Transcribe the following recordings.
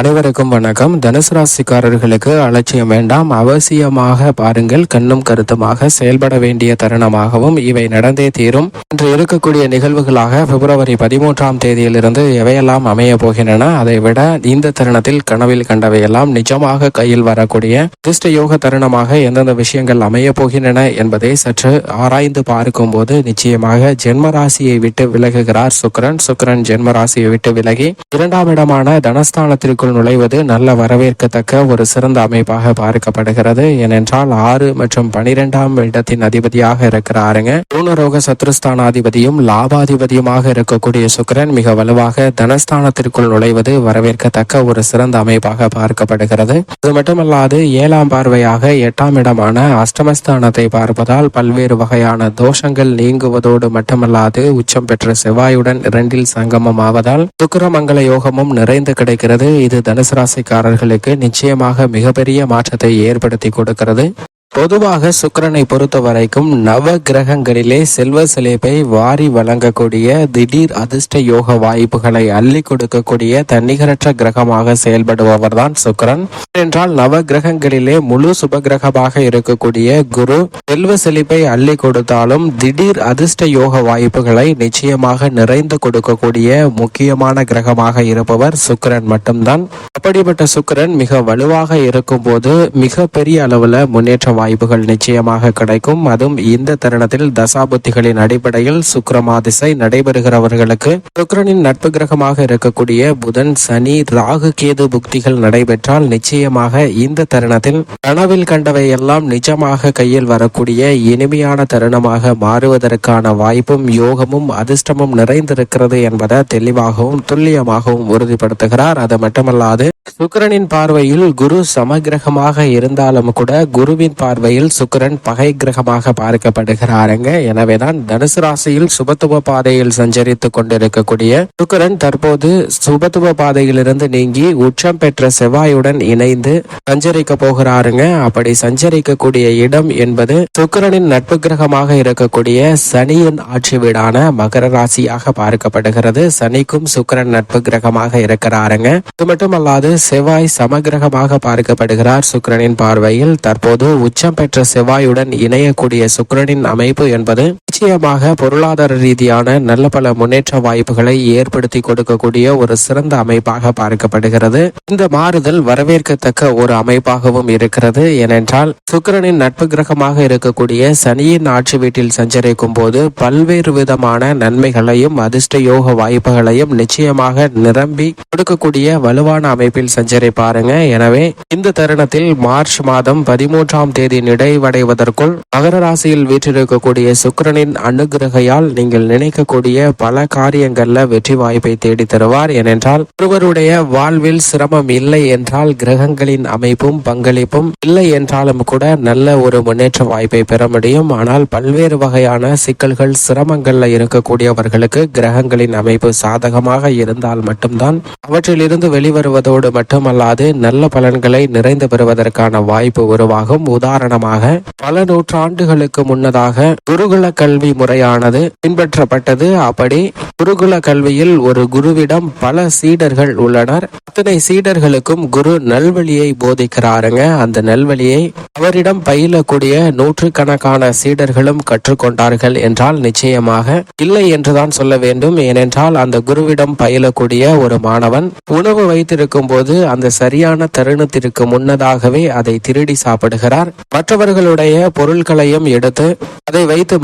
அனைவருக்கும் வணக்கம். தனுசு ராசிக்காரர்களுக்கு அலட்சியம் வேண்டாம். அவசியமாக பாருங்கள் கண்ணும் கருத்துமாக செயல்பட வேண்டிய தருணமாகவும் இவை நடந்தே தீரும். இன்று இருக்கக்கூடிய நிகழ்வுகளாக பிப்ரவரி பதிமூன்றாம் தேதியிலிருந்து எவையெல்லாம் அமைய போகின்றன அதை விட இந்த தருணத்தில் கனவில் கண்டவையெல்லாம் நிஜமாக கையில் வரக்கூடிய திருஷ்ட யோக தருணமாக எந்தெந்த விஷயங்கள் அமைய போகின்றன என்பதை சற்று ஆராய்ந்து பார்க்கும் போது நிச்சயமாக ஜென்மராசியை விட்டு விலகுகிறார் சுக்கிரன். சுக்கரன் ஜென்மராசியை விட்டு விலகி இரண்டாம் இடமான தனஸ்தானத்திற்கு தனஸ்தானத்திற்குள் நுழைவது நல்ல வரவேற்கத்தக்க ஒரு சிறந்த அமைப்பாக பார்க்கப்படுகிறது. ஏனென்றால் ஆறு மற்றும் பனிரெண்டாம் இடத்தின் அதிபதியாக இருக்கிறாருங்க பூனரோக சத்ருஸ்தானாதிபதியும் லாபாதிபதியுமாக இருக்கக்கூடிய சுக்கரன் மிக வலுவாக தனஸ்தானத்திற்குள் நுழைவது வரவேற்கத்தக்க ஒரு சிறந்த அமைப்பாக பார்க்கப்படுகிறது. அது மட்டுமல்லாது ஏழாம் பார்வையாக எட்டாம் இடமான அஷ்டமஸ்தானத்தை பார்ப்பதால் பல்வேறு வகையான தோஷங்கள் நீங்குவதோடு மட்டுமல்லாது உச்சம் பெற்ற செவ்வாயுடன் இரண்டில் சங்கமம் ஆவதால் சுக்கிரமங்கல யோகமும் நிறைந்து கிடைக்கிறது. இது தனுசு ராசிக்காரர்களுக்கு நிச்சயமாக மிகப்பெரிய மாற்றத்தை ஏற்படுத்தி கொடுக்கிறது. பொதுவாக சுக்கரனை பொறுத்த வரைக்கும் நவ கிரகங்களிலே செல்வ செழிப்பை வாரி வழங்கக்கூடிய திடீர் அதிர்ஷ்ட யோக வாய்ப்புகளை அள்ளி கொடுக்கக்கூடிய தன்னிகரற்ற கிரகமாக செயல்படுபவர் தான் சுக்கிரன். என்றால் நவ கிரகங்களிலே முழு சுப கிரகமாக இருக்கக்கூடிய குரு செல்வ செழிப்பை அள்ளி கொடுத்தாலும் திடீர் அதிர்ஷ்ட யோக வாய்ப்புகளை நிச்சயமாக நிறைந்து கொடுக்கக்கூடிய முக்கியமான கிரகமாக இருப்பவர் சுக்கிரன் மட்டும்தான். அப்படிப்பட்ட சுக்கிரன் மிக வலுவாக இருக்கும் போது மிக பெரிய அளவுல முன்னேற்ற வாய்ப்புகள் நிச்சயமாக கிடைக்கும். அதுவும் இந்த தருணத்தில் தசாபுத்திகளின் அடிப்படையில் சுக்கிரமாதிசை நடைபெறுகிறவர்களுக்கு சுக்கிரனின் நட்பு கிரகமாக இருக்கக்கூடிய புதன் சனி ராகு கேது புக்திகள் நடைபெற்றால் நிச்சயமாக இந்த தருணத்தில் கனவில் கண்டவை எல்லாம் நிஜமாக கையில் வரக்கூடிய இனிமையான தருணமாக மாறுவதற்கான வாய்ப்பும் யோகமும் அதிர்ஷ்டமும் நிறைந்திருக்கிறது என்பதை தெளிவாகவும் துல்லியமாகவும் உறுதிப்படுத்துகிறார். அது மட்டுமல்லாது சுக்கிரனின் பார்வையில் குரு சமகிரகமாக இருந்தாலும் கூட குருவின் பார்வையில் சுக்கிரன் பகை கிரகமாக பார்க்கப்படுகிறாருங்க. எனவேதான் தனுசு ராசியில் சுபத்துவ பாதையில் சஞ்சரித்துக் கொண்டிருக்கக்கூடிய சுக்கரன் தற்போது சுபத்துவ பாதையிலிருந்து நீங்கி உச்சம் பெற்ற செவ்வாயுடன் இணைந்து சஞ்சரிக்க போகிறாருங்க. அப்படி சஞ்சரிக்கக்கூடிய இடம் என்பது சுக்கரனின் நட்பு கிரகமாக இருக்கக்கூடிய சனியின் ஆட்சி வீடான மகர ராசியாக பார்க்கப்படுகிறது. சனிக்கும் சுக்கிரன் நட்பு கிரகமாக இருக்கிறாருங்க. இது மட்டுமல்லாது செவ்வாய் சமகிரகமாக பார்க்கப்படுகிறார் சுக்கரனின் பார்வையில். தற்போது உச்சம் பெற்ற செவ்வாயுடன் இணையக்கூடிய சுக்கிரனின் அமைப்பு என்பது நிச்சயமாக பொருளாதார ரீதியான நல்ல பல முன்னேற்ற வாய்ப்புகளை ஏற்படுத்தி கொடுக்கக்கூடிய ஒரு சிறந்த அமைப்பாக பார்க்கப்படுகிறது. இந்த மாறுதல் வரவேற்கத்தக்க ஒரு அமைப்பாகவும் இருக்கிறது. ஏனென்றால் சுக்கரனின் நட்பு கிரகமாக இருக்கக்கூடிய சனியின் ஆட்சி வீட்டில் சஞ்சரிக்கும் போது பல்வேறு விதமான நன்மைகளையும் அதிர்ஷ்ட யோக வாய்ப்புகளையும் நிச்சயமாக நிரம்பி கொடுக்கக்கூடிய வலுவான அமைப்பில் சஞ்சரிப்பாருங்க. எனவே இந்த தருணத்தில் மார்ச் மாதம் பதிமூன்றாம் தேதி நிறைவடைவதற்குள் மகர ராசியில் வீற்றிருக்கக்கூடிய சுக்கரனின் அனுகிரகையால் நீங்கள் நினைக்கக்கூடிய பல காரியங்கள்ல வெற்றி வாய்ப்பை தேடி தருவார். ஏனென்றால் ஒருவருடைய வாழ்வில் சிரமம் இல்லை என்றால் கிரகங்களின் அமைப்பும் பங்களிப்பும் இல்லை என்றாலும் கூட நல்ல ஒரு முன்னேற்ற வாய்ப்பை பெற முடியும். ஆனால் பல்வேறு வகையான சிக்கல்கள் சிரமங்கள்ல இருக்கக்கூடியவர்களுக்கு கிரகங்களின் அமைப்பு சாதகமாக இருந்தால் மட்டும்தான் அவற்றிலிருந்து வெளிவருவதோடு மட்டுமல்லாது நல்ல பலன்களை நிறைந்து பெறுவதற்கான வாய்ப்பு உருவாகும். உதாரணமாக பல நூற்றாண்டுகளுக்கு முன்னதாக குருகுல கல்வி முறையானது பின்பற்றப்பட்டது. அப்படி குருகுல கல்வியில் ஒரு குருவிடம் பல சீடர்கள் உள்ளனர். அத்தனை சீடர்களுக்கும் குரு நல்வழியை போதிக்கிறாருங்க. அந்த நல்வழியை அவரிடம் பயிலக்கூடிய நூற்றுக்கணக்கான சீடர்களும் கற்றுக்கொண்டார்கள் என்றால் நிச்சயமாக இல்லை என்றுதான் சொல்ல வேண்டும். ஏனென்றால் அந்த குருவிடம் பயிலக்கூடிய ஒரு மாணவன் உணவு வைத்திருக்கும் போது அந்த சரியான தருணத்திற்கு முன்னதாகவே அதை திருடி சாப்பிடுகிறார். மற்றவர்களுடைய பொருட்களையும் எடுத்து அதை வைத்து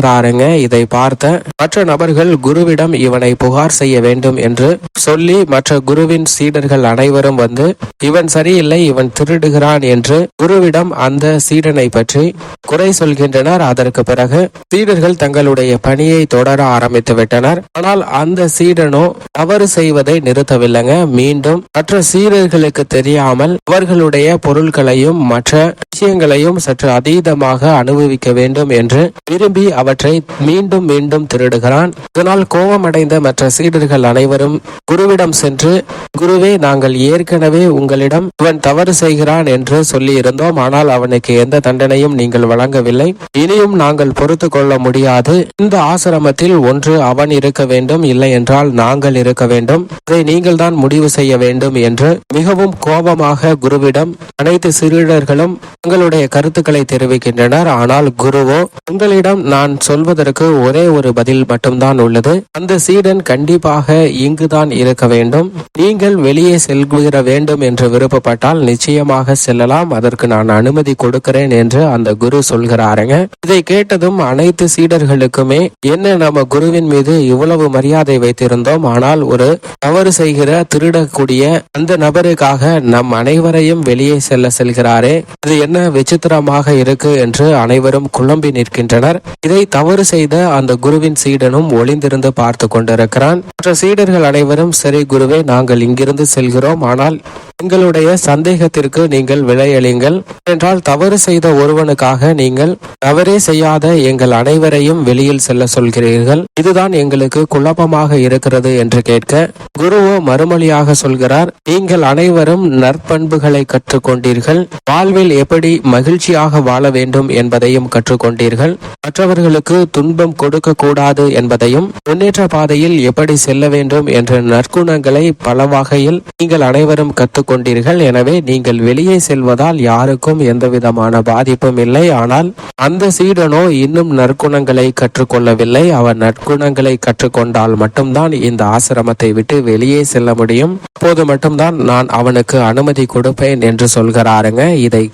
மகிழ்கிறாருங்க இதை பார்த்த மற்ற நபர்கள் குருவிடம் இவனை புகார் செய்ய வேண்டும் என்று சொல்லி மற்ற குருவின் சீடர்கள் அனைவரும் வந்து இவன் சரியில்லை இவன் திருடுகிறான் என்று குருவிடம் அந்த சீடனை பற்றி குறை சொல்கின்றனர். அதற்கு பிறகு சீடர்கள் தங்களுடைய பணியை தொடர ஆரம்பித்து விட்டனர். ஆனால் அந்த சீடனோ தவறு செய்வதை நிறுத்தவில்லைங்க. மீண்டும் மற்ற சீடர்களுக்கு தெரியாமல் அவர்களுடைய பொருட்களையும் மற்ற விஷயங்களையும் சற்று அதீதமாக அனுபவிக்க வேண்டும் என்று விரும்பி அவர் அவற்றை மீண்டும் மீண்டும் திருடுகிறான். இதனால் கோபமடைந்த மற்ற சீடர்கள் அனைவரும் குருவிடம் சென்று குருவே நாங்கள் ஏற்கனவே உங்களிடம் இவன் தவறு செய்கிறான் என்று சொல்லி இருந்தோம் ஆனால் அவனுக்கு எந்த தண்டனையும் நீங்கள் வழங்கவில்லை. இனியும் நாங்கள் பொறுத்து கொள்ள முடியாது. இந்த ஆசிரமத்தில் ஒன்று அவன் இருக்க வேண்டும். இல்லை என்றால் நாங்கள் இருக்க வேண்டும். அதை நீங்கள் தான் முடிவு செய்ய வேண்டும் என்று மிகவும் கோபமாக குருவிடம் அனைத்து சீடர்களும் தங்களுடைய கருத்துக்களை தெரிவிக்கின்றனர். ஆனால் குருவோ உங்களிடம் நான் சொல்வதற்கு ஒரே ஒரு பதில் மட்டும்தான் உள்ளது. அந்த சீடன் கண்டிப்பாக இங்குதான் இருக்க வேண்டும். நீங்கள் வெளியே செல்கிற வேண்டும் என்று விருப்பப்பட்டால் நிச்சயமாக செல்லலாம். அதற்கு நான் அனுமதி கொடுக்கிறேன் என்று அந்த குரு சொல்கிறாருங்க. இதை கேட்டதும் அனைத்து சீடர்களுக்குமே என்ன நம்ம குருவின் மீது இவ்வளவு மரியாதை வைத்திருந்தோம்? ஆனால் ஒரு தவறு செய்கிற திருடக்கூடிய அந்த நபருக்காக நம் அனைவரையும் வெளியே செல்ல செல்கிறாரே. இது என்ன விசித்திரமாக இருக்கு என்று அனைவரும் குழம்பி நிற்கின்றனர். இதை தவறு செய்த அந்த குருவின் சீடனும் ஒளிந்திருந்து பார்த்து கொண்டிருக்கிறான். மற்ற சீடர்கள் அனைவரும் சரி குருவே நாங்கள் இங்கிருந்து செல்கிறோம். ஆனால் எங்களுடைய சந்தேகத்திற்கு நீங்கள் விளையளிங்கள் என்றால் தவறு செய்த ஒருவனுக்காக நீங்கள் தவறே செய்யாத எங்கள் அனைவரையும் வெளியில் செல்ல சொல்கிறீர்கள். இதுதான் எங்களுக்கு குழப்பமாக இருக்கிறது என்று கேட்க குருவோ மறுமொழியாக சொல்கிறார் நீங்கள் அனைவரும் நற்பண்புகளை கற்றுக்கொண்டீர்கள். வாழ்வில் எப்படி மகிழ்ச்சியாக வாழ வேண்டும் என்பதையும் கற்றுக்கொண்டீர்கள். மற்றவர்களுக்கு துன்பம் கொடுக்க கூடாது என்பதையும் முன்னேற்ற பாதையில் எப்படி செல்ல வேண்டும் என்ற நற்குணங்களை பல வகையில் நீங்கள் அனைவரும் கொண்டீர்கள். எனவே நீங்கள் வெளியே செல்வதால் யாருக்கும் எந்தவிதமான பாதிப்பும் இல்லை. ஆனால் அந்த சீடனோ இன்னும் நற்குணங்களை கற்றுக்கொள்ளவில்லை. அவன் நற்குணங்களை கற்றுக்கொண்டால் மட்டும்தான் இந்த ஆசிரமத்தை விட்டு வெளியே செல்ல முடியும். அப்போது மட்டும்தான் நான் அவனுக்கு அனுமதி கொடுப்பேன் என்று சொல்கிறாருங்க. இதை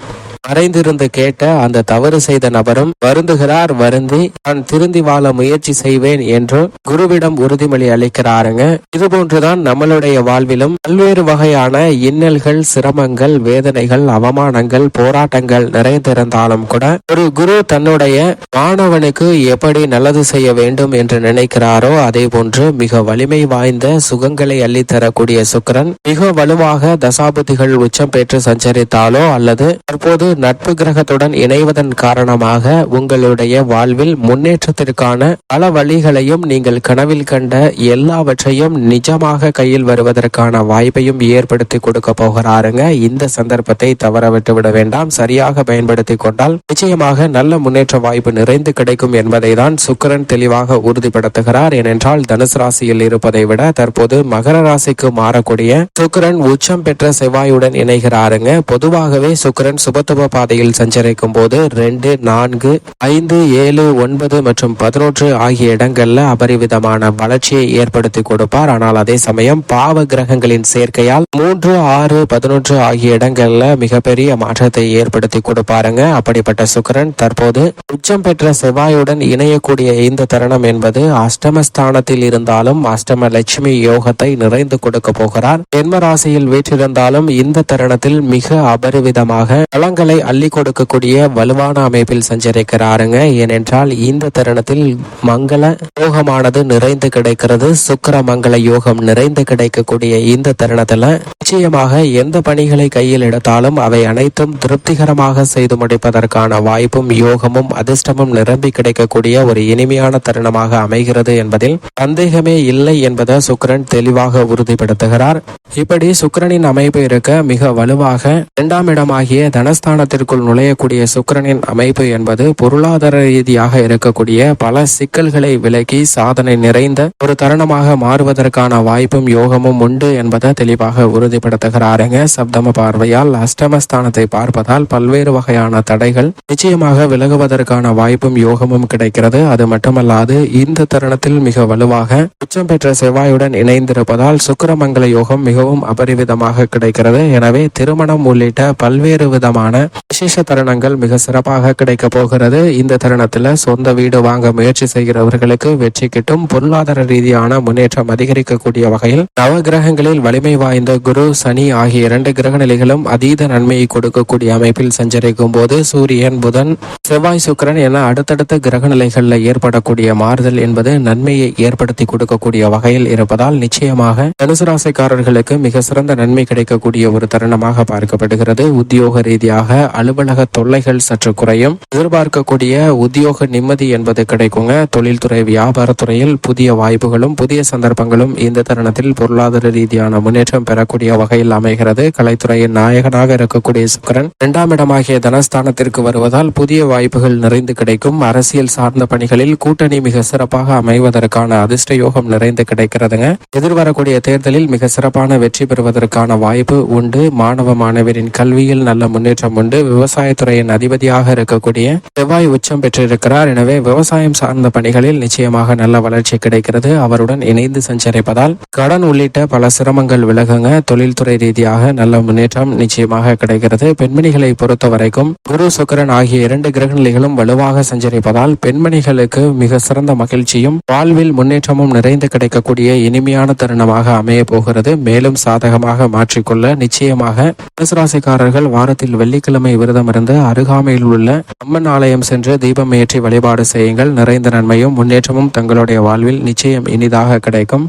மறைந்திருந்து கேட்ட அந்த தவறு செய்த நபரும் வருந்துகிறார் வருந்தி நான் திருந்தி வாழ முயற்சி செய்வேன் என்று குருவிடம் உறுதிமொழி அளிக்கிறாருங்க. இதுபோன்றுதான் நம்மளுடைய வாழ்விலும் பல்வேறு வகையான இன்னல்கள் சிரமங்கள் வேதனைகள் அவமானங்கள் போராட்டங்கள் நிறைந்திருந்தாலும் கூட ஒரு குரு தன்னுடைய மாணவனுக்கு எப்படி நல்லது செய்ய வேண்டும் என்று நினைக்கிறாரோ அதே போன்று மிக வலிமை வாய்ந்த சுகங்களை அள்ளித்தரக்கூடிய சுக்கரன் மிக வலுவாக தசாபதிகள் உச்சம் பெற்று சஞ்சரித்தாலோ அல்லது தற்போது நட்பு கிரகத்துடன் இணைவதன் காரணமாக உங்களுடைய வாழ்வில் முன்னேற்றத்திற்கான பல வழிகளையும் நீங்கள் கனவில் கண்ட எல்லாவற்றையும் நிஜமாக கையில் வருவதற்கான வாய்ப்பையும் ஏற்படுத்தி கொடுக்க போகிறாருங்க. இந்த சந்தர்ப்பத்தை தவறவிட்டு விட வேண்டாம். சரியாக பயன்படுத்தி கொண்டால் நிச்சயமாக நல்ல முன்னேற்ற வாய்ப்பு நிறைந்து கிடைக்கும் என்பதை தான் சுக்கிரன் தெளிவாக உறுதிப்படுத்துகிறார். ஏனென்றால் தனுசு ராசியில் இருப்பதை விட தற்போது மகர ராசிக்கு மாறக்கூடிய சுக்கிரன் உச்சம் பெற்ற செவ்வாயுடன் இணைகிறாருங்க. பொதுவாகவே சுக்கரன் சுபத்துவ பாதையில் சஞ்சரிக்கும் போது ரெண்டு நான்கு ஐந்து ஏழு ஒன்பது மற்றும் பதினொன்று ஆகிய இடங்கள்ல அபரிவிதமான வளர்ச்சியை ஏற்படுத்தி கொடுப்பார். ஆனால் அதே சமயம் பாவ கிரகங்களின் சேர்க்கையால் மூன்று ஆறு பதினொன்று ஆகிய இடங்கள்ல மிகப்பெரிய மாற்றத்தை ஏற்படுத்தி கொடுப்பாருங்க. அப்படிப்பட்ட சுக்கரன் தற்போது உச்சம் பெற்ற செவ்வாயுடன் இணையக்கூடிய இந்த தருணம் என்பது அஷ்டமஸ்தானத்தில் இருந்தாலும் அஷ்டம லட்சுமி யோகத்தை நிறைந்து கொடுக்க போகிறார். ஜென்ம ராசியில் வீற்றிருந்தாலும் இந்த தருணத்தில் மிக அபரிவிதமாக பலங்களை அள்ளி கொடுக்கக்கூடிய வலுவான அமைப்பில் சஞ்சரிக்கிறாருங்க. ஏனென்றால் இந்த தருணத்தில் மங்கள யோகமானது நிறைந்து கிடைக்கிறது. சுக்கர மங்கள யோகம் நிறைந்து கிடைக்கக்கூடிய இந்த தருணத்துல நிச்சயமாக எந்த பணிகளை கையில் எடுத்தாலும் அவை அனைத்தும் திருப்திகரமாக செய்து முடிப்பதற்கான வாய்ப்பும் யோகமும் அதிர்ஷ்டமும் நிரம்பி கிடைக்கக்கூடிய ஒரு இனிமையான தருணமாக அமைகிறது என்பதில் சந்தேகமே இல்லை என்பதை சுக்கரன் தெளிவாக உறுதிப்படுத்துகிறார். இப்படி சுக்கரனின் அமைப்பு இருக்க மிக வலுவாக இரண்டாம் இடமாகிய தனஸ்தான விஞ்ஞானத்திற்குள் நுழையக்கூடிய சுக்கிரனின் அமைப்பு என்பது பொருளாதார ரீதியாக இருக்கக்கூடிய பல சிக்கல்களை விலக்கி சாதனை நிறைந்த ஒரு தருணமாக மாறுவதற்கான வாய்ப்பும் யோகமும் உண்டு என்பதை தெளிவாக உறுதிப்படுத்துகிறாருங்க. சப்தம பார்வையால் அஷ்டமஸ்தானத்தை பார்ப்பதால் பல்வேறு வகையான தடைகள் நிச்சயமாக விலகுவதற்கான வாய்ப்பும் யோகமும் கிடைக்கிறது. அது மட்டுமல்லாது இந்த தருணத்தில் மிக வலுவாக உச்சம் பெற்ற செவ்வாயுடன் இணைந்திருப்பதால் சுக்கிரமங்கல யோகம் மிகவும் அபரிவிதமாக கிடைக்கிறது. எனவே திருமணம் உள்ளிட்ட பல்வேறு விதமான है விசேஷ தருணங்கள் மிக சிறப்பாக கிடைக்க போகிறது. இந்த தருணத்தில் சொந்த வீடு வாங்க முயற்சி செய்கிறவர்களுக்கு வெற்றி கிட்டும். பொருளாதார ரீதியான முன்னேற்றம் அதிகரிக்கக்கூடிய வகையில் நவ கிரகங்களில் வலிமை வாய்ந்த குரு சனி ஆகிய இரண்டு கிரக நிலைகளும் அதீத நன்மையை கொடுக்கக்கூடிய அமைப்பில் சஞ்சரிக்கும் போது சூரியன் புதன் செவ்வாய் சுக்கிரன் என அடுத்தடுத்த கிரக நிலைகளில் ஏற்படக்கூடிய மாறுதல் என்பது நன்மையை ஏற்படுத்தி கொடுக்கக்கூடிய வகையில் இருப்பதால் நிச்சயமாக தனுசு ராசிக்காரர்களுக்கு மிக சிறந்த நன்மை கிடைக்கக்கூடிய ஒரு தருணமாக பார்க்கப்படுகிறது. உத்தியோக ரீதியாக அலுவலக தொல்லைகள் சற்று குறையும். எதிர்பார்க்கக்கூடிய உத்தியோக நிம்மதி என்பது கிடைக்குங்க. தொழில்துறை வியாபாரத்துறையில் புதிய வாய்ப்புகளும் புதிய சந்தர்ப்பங்களும் இந்த தருணத்தில் பொருளாதார ரீதியான முன்னேற்றம் பெறக்கூடிய வகையில் அமைகிறது. கலைத்துறையின் நாயகனாக இருக்கக்கூடிய சுக்கரன் இரண்டாம் இடமாகிய தனஸ்தானத்திற்கு வருவதால் புதிய வாய்ப்புகள் நிறைந்து கிடைக்கும். அரசியல் சார்ந்த பணிகளில் கூட்டணி மிக சிறப்பாக அமைவதற்கான அதிர்ஷ்ட யோகம் நிறைந்து கிடைக்கிறதுங்க. எதிர்வரக்கூடிய தேர்தலில் மிக சிறப்பான வெற்றி பெறுவதற்கான வாய்ப்பு உண்டு. மாணவ மாணவரின் கல்வியில் நல்ல முன்னேற்றம் உண்டு. விவசாயத்துறையின் அதிபதியாக இருக்கக்கூடிய செவ்வாய் உச்சம் பெற்றிருக்கிறார். எனவே விவசாயம் சார்ந்த பணிகளில் நிச்சயமாக நல்ல வளர்ச்சி கிடைக்கிறது. அவருடன் இணைந்து சஞ்சரிப்பதால் கடன் உள்ளிட்ட பல சிரமங்கள் விலகுங்க. தொழில்துறை ரீதியாக நல்ல முன்னேற்றம் நிச்சயமாக கிடைக்கிறது. பெண்மணிகளை பொறுத்த வரைக்கும் குரு சுக்கரன் ஆகிய இரண்டு கிரகநிலைகளும் வலுவாக சஞ்சரிப்பதால் பெண்மணிகளுக்கு மிக சிறந்த மகிழ்ச்சியும் வாழ்வில் முன்னேற்றமும் நிறைந்து கிடைக்கக்கூடிய இனிமையான தருணமாக அமைய போகிறது. மேலும் சாதகமாக மாற்றிக்கொள்ள நிச்சயமாக தனுசு ராசிக்காரர்கள் வாரத்தில் வெள்ளிக்கிழமை விரதம் இருந்து அருகாமையில் உள்ள அம்மன் ஆலயம் சென்று தீபம் ஏற்றி வழிபாடு செய்யுங்கள். நிறைந்த நன்மையும் முன்னேற்றமும் தங்களுடைய வாழ்வில் நிச்சயம் இனிதாக கிடைக்கும்.